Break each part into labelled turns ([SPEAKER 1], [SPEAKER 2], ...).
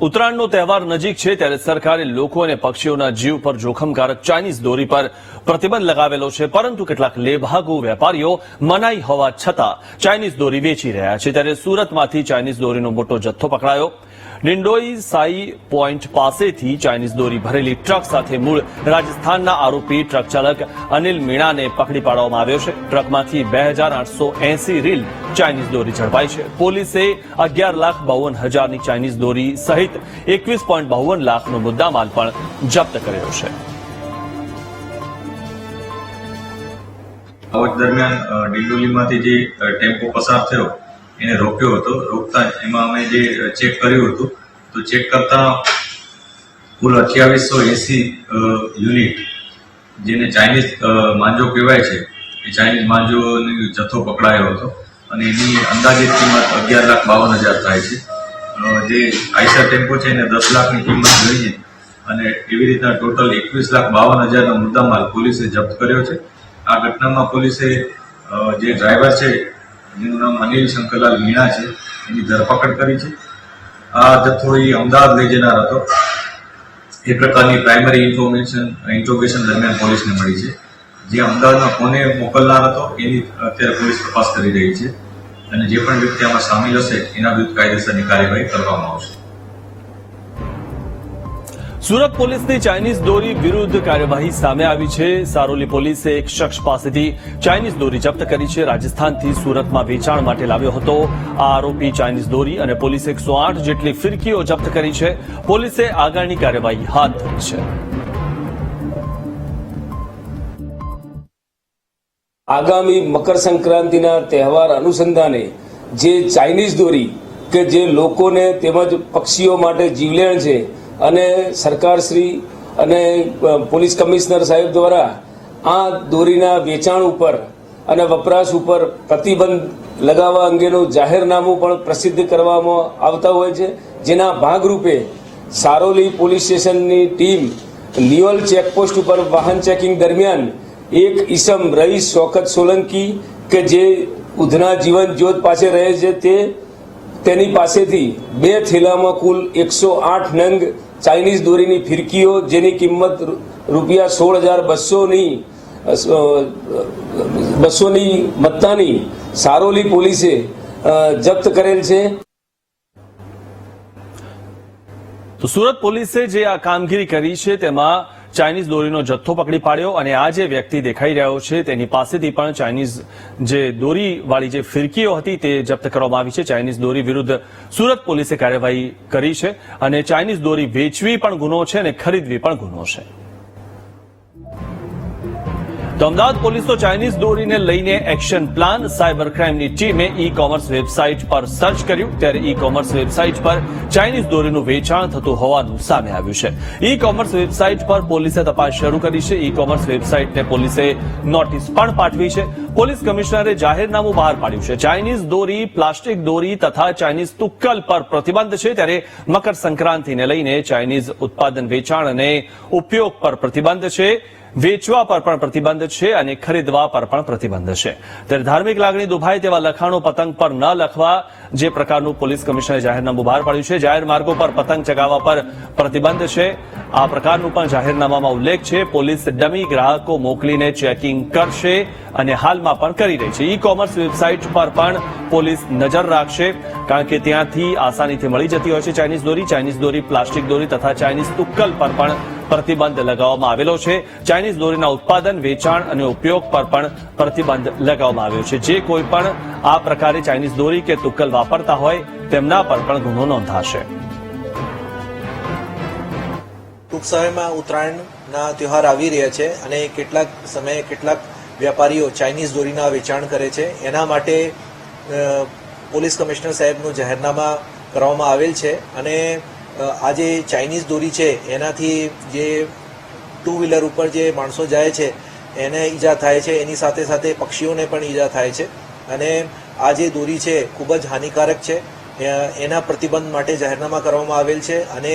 [SPEAKER 1] ઉત્તરાયણનો તહેવાર નજીક છે ત્યારે સરકારે લોકો અને પક્ષીઓના જીવ પર જોખમકારક ચાઇનીઝ દોરી પર પ્રતિબંધ લગાવેલો છે. પરંતુ કેટલાક લેભાગુ વેપારીઓ મનાઈ હોવા છતાં ચાઇનીઝ દોરી વેચી રહ્યા છે. ત્યારે સુરતમાંથી ચાઇનીઝ દોરીનો મોટો જથ્થો પકડાયો. ડિંડોઈ સાઈ પોઈન્ટ પાસેથી ચાઇનીઝ દોરી ભરેલી ટ્રક સાથે મૂળ રાજસ્થાનના આરોપી ટ્રક ચાલક અનિલ મીણાને પકડી પાડવામાં આવ્યો છે. ટ્રકમાંથી બે હજાર આઠસો એસી રીલ ચાઇનીઝ દોરી ઝડપાઈ છે. પોલીસે અગિયાર લાખ બાવન હજારની ચાઇનીઝ દોરી સહિત એકવીસ પોઈન્ટ બાવન લાખનો મુદ્દામાલ પણ જપ્ત કર્યો છે.
[SPEAKER 2] આવક દરમિયાન ડિંડોલીમાંથી જે ટેમ્પો પસાર થયો એને રોક્યો હતો. રોકતા એમાં અમે જે ચેક કર્યું હતું, તો ચેક કરતા કુલ અઠ્યાવીસો એસી યુનિટ જેને ચાઇનીઝ માંજો કહેવાય છે, એ ચાઇનીઝ માંજોનો જથ્થો પકડાયો હતો અને એની અંદાજિત કિંમત અગિયાર લાખ બાવન હજાર થાય છે. જે આઈસર ટેમ્પો છે એને દસ લાખની કિંમત લઈને અને એવી રીતના ટોટલ એકવીસ લાખ બાવન હજારનો મુદ્દામાલ પોલીસે જપ્ત કર્યો છે. આ ઘટનામાં પોલીસે જે ડ્રાઈવર છે જેનું નામ અનિલ શંકરલાલ મીણા છે. એની ધરપકડ કરી છે. આ જથ્થો એ અમદાવાદ લઈ જનાર હતો. એ પ્રકારની પ્રાઇમરી ઇન્ફોર્મેશન ઇન્ટ્રોગેશન દરમિયાન પોલીસને મળી છે. જે અમદાવાદમાં કોને મોકલનાર હતો, એની અત્યારે પોલીસ તપાસ કરી રહી છે. અને જે પણ વ્યક્તિ આમાં સામેલ હશે, એના વિરુદ્ધ કાયદેસરની કાર્યવાહી કરવામાં આવશે.
[SPEAKER 1] સુરત પોલીસની ચાઇનીઝ દોરી વિરુદ્ધ કાર્યવાહી સામે આવી છે. સારોલી પોલીસે એક શખ્સ પાસેથી ચાઇનીઝ દોરી જપ્ત કરી છે. રાજસ્થાનથી સુરતમાં વેચાણ માટે લાવ્યો હતો. આ આરોપી ચાઇનીઝ દોરી અને પોલીસે એકસો આઠ જેટલી ફિરકીઓ જપ્ત કરી છે. પોલીસે આગળની કાર્યવાહી હાથ ધરી છે.
[SPEAKER 3] આગામી મકર સંક્રાંતિના તહેવાર અનુસંધાને જે ચાઇનીઝ દોરી કે જે લોકોને તેમજ પક્ષીઓ માટે જીવલેણ છે અને સરકારશ્રી અને પોલીસ કમિશનર સાહેબ દ્વારા આ દોરીના વેચાણ ઉપર અને વપરાશ ઉપર પ્રતિબંધ લગાવવા અંગેનું જાહેરનામું પણ પ્રસિદ્ધ કરવામાં આવતા હોય છે. જેના ભાગરૂપે સારોલી પોલીસ સ્ટેશનની ટીમ નિયોલ ચેકપોસ્ટ ઉપર વાહન ચેકિંગ દરમિયાન એક ઈસમ રઈસ શોકત સોલંકી કે જે ઉધના જીવન જ્યોત પાસે રહે છે તે તેની પાસેથી બે થેલામાં કુલ એકસો આઠ નંગ ચાઇનીઝ દોરીની ફિરકીઓ જેની કિંમત રૂપિયા સોળ હજાર બસોની બસોની મત્તાની સારોલી પોલીસે જપ્ત કરેલ છે.
[SPEAKER 1] તો સુરત પોલીસે જે આ કામગીરી કરી છે તેમાં ચાઇનીઝ દોરીનો જથ્થો પકડી પાડ્યો અને આ જે વ્યક્તિ દેખાઈ રહ્યો છે તેની પાસેથી પણ ચાઇનીઝ જે દોરીવાળી જે ફિરકીઓ હતી તે જપ્ત કરવામાં આવી છે. ચાઇનીઝ દોરી વિરુદ્ધ સુરત પોલીસે કાર્યવાહી કરી છે અને ચાઇનીઝ દોરી વેચવી પણ ગુનો છે અને ખરીદવી પણ ગુનો છે. તો અમદાવાદ પોલીસ તો ચાઇનીઝ દોરીને લઈને એક્શન પ્લાન. સાયબર ક્રાઇમની ટીમે ઈ કોમર્સ વેબસાઇટ પર સર્ચ કર્યું. ત્યારે ઈ કોમર્સ વેબસાઇટ પર ચાઇનીઝ દોરીનું વેચાણ થતું હોવાનું સામે આવ્યું છે. ઈ કોમર્સ વેબસાઇટ પર પોલીસે તપાસ શરૂ કરી છે. ઈ કોમર્સ વેબસાઇટને પોલીસે નોટિસ પણ પાઠવી છે. પોલીસ કમિશનરે જાહેરનામું બહાર પાડ્યું છે. ચાઇનીઝ દોરી, પ્લાસ્ટિક દોરી તથા ચાઇનીઝ તુક્કલ પર પ્રતિબંધ છે. ત્યારે મકર સંક્રાંતિને લઈને ચાઇનીઝ ઉત્પાદન વેચાણ અને ઉપયોગ પર પ્રતિબંધ છે. વેચવા પર પણ પ્રતિબંધ છે અને ખરીદવા પર પણ પ્રતિબંધ છે. ત્યારે ધાર્મિક લાગણી દુભાય તેવા લખાણો પતંગ પર ન લખવા જે પ્રકારનું પોલીસ કમિશનરે જાહેરનામું બહાર પાડ્યું છે. જાહેર માર્ગો પર પતંગ ચગાવવા પર પ્રતિબંધ છે. આ પ્રકારનું પણ જાહેરનામામાં ઉલ્લેખ છે. પોલીસ ડમી ગ્રાહકો મોકલીને ચેકિંગ કરશે અને હાલમાં પણ કરી રહી છે. ઈ કોમર્સ વેબસાઇટ પર પણ પોલીસ નજર રાખશે, કારણ કે ત્યાંથી આસાનીથી મળી જતી હોય છે. ચાઇનીઝ દોરી ચાઇનીઝ દોરી, પ્લાસ્ટિક દોરી તથા ચાઇનીઝ તુક્કલ પર પણ પ્રતિબંધ લગાવવામાં આવેલો છે. ચાઇનીઝ દોરીના ઉત્પાદન, વેચાણ અને ઉપયોગ પર પણ પ્રતિબંધ લગાવવામાં આવ્યો છે. જે કોઈ પણ આ પ્રકારે ચાઇનીઝ દોરી કે તુક્કલ વાપરતા હોય, તેમના પર પણ ગુનો નોંધાશે.
[SPEAKER 4] ટૂંક સમયમાં ઉત્તરાયણના તહેવાર આવી રહ્યા છે અને કેટલાક સમયે કેટલાક વેપારીઓ ચાઇનીઝ દોરીના વેચાણ કરે છે. એના માટે પોલીસ કમિશનર સાહેબનું જાહેરનામા કરવામાં આવેલ છે અને આ જે ચાઇનીઝ દોરી છે, એનાથી જે ટુ વ્હીલર ઉપર જે માણસો જાય છે, એને ઈજા થાય છે, એની સાથે સાથે પક્ષીઓને પણ ઈજા થાય છે. અને આ જે દોરી છે, ખૂબ જ હાનિકારક છે. એના પ્રતિબંધ માટે જાહેરનામા કરવામાં આવેલ છે અને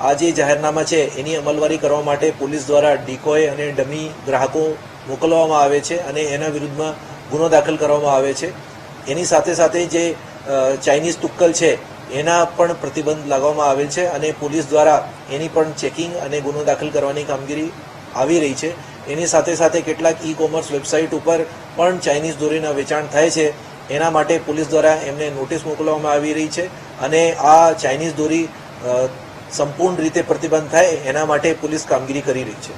[SPEAKER 4] આ જે જાહેરનામા છે, એની અમલવારી કરવા માટે પોલીસ દ્વારા ડીકોય અને ડમી ગ્રાહકો મોકલવામાં આવે છે અને એના વિરુદ્ધમાં ગુનો દાખલ કરવામાં આવે છે. એની સાથે સાથે જે ચાઇનીઝ તુક્કલ છે એના પણ પ્રતિબંધ લાગવામાં આવેલ છે અને પોલીસ દ્વારા એની પણ ચેકિંગ અને ગુનો દાખલ કરવાની કામગીરી આવી રહી છે. એની સાથે સાથે કેટલાક ઈ કોમર્સ વેબસાઇટ ઉપર પણ ચાઇનીઝ દોરીના વેચાણ થાય છે. એના માટે પોલીસ દ્વારા એમને નોટિસ મોકલવામાં આવી રહી છે અને આ ચાઇનીઝ દોરી સંપૂર્ણ રીતે પ્રતિબંધ થાય એના માટે પોલીસ કામગીરી કરી રહી છે.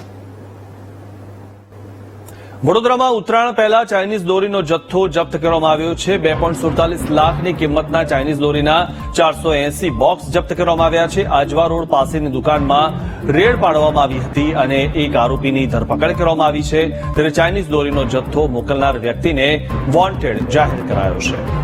[SPEAKER 1] વડોદરામાં ઉત્તરાયણ પહેલા ચાઇનીઝ દોરીનો જથ્થો જપ્ત કરવામાં આવ્યો છે. બે પોઈન્ટ સુડતાલીસ લાખની કિંમતના ચાઇનીઝ દોરીના ચારસો એસી બોક્સ જપ્ત કરવામાં આવ્યા છે. આજવા રોડ પાસેની દુકાનમાં રેડ પાડવામાં આવી હતી અને એક આરોપીની ધરપકડ કરવામાં આવી છે. ત્યારે ચાઇનીઝ દોરીનો જથ્થો મોકલનાર વ્યક્તિને વોન્ટેડ જાહેર કરાયો છે.